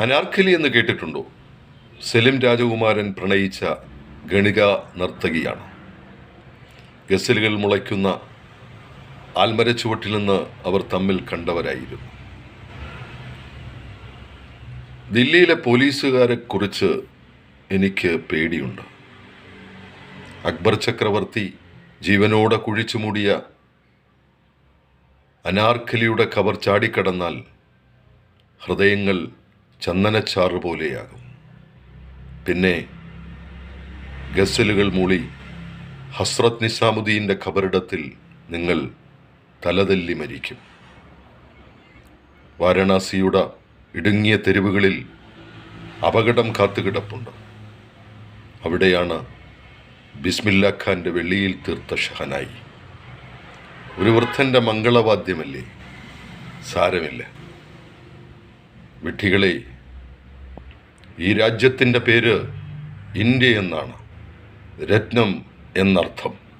അനാർക്കലി എന്ന് കേട്ടിട്ടുണ്ടോ? സെലിം രാജകുമാരൻ പ്രണയിച്ച ഗണിക നർത്തകിയാണ്. ഗസലുകൾ മുളയ്ക്കുന്ന ആൽമരച്ചുവട്ടിൽ നിന്ന് അവർ തമ്മിൽ കണ്ടവരായിരുന്നു. ദില്ലിയിലെ പോലീസുകാരെ കുറിച്ച് എനിക്ക് പേടിയുണ്ട്. അക്ബർ ചക്രവർത്തി ജീവനോടെ കുഴിച്ചു മൂടിയ അനാർക്കലിയുടെ കവർ ചാടിക്കടന്നാൽ ഹൃദയങ്ങൾ ചന്ദനച്ചാറ് പോലെയാകും. പിന്നെ ഗസലുകൾ മൂളി ഹസ്രത് നിസാമുദ്ദീന്റെ ഖബറിടത്തിൽ നിങ്ങൾ തലതല്ലി മരിക്കും. വാരണാസിയുടെ ഇടുങ്ങിയ തെരുവുകളിൽ അപകടം കാത്തുകിടപ്പുണ്ട്. അവിടെയാണ് ബിസ്മില്ല ഖാന്റെ വെള്ളിയിൽ തീർത്ത ഷഹനായി. ഒരു വൃദ്ധന്റെ മംഗളവാദ്യമല്ലേ? സാരമില്ല. വിഡ്ഢികളെ ഈ രാജ്യത്തിന്റെ പേര് ഇന്ത്യ എന്നാണ്. രത്നം എന്നർത്ഥം.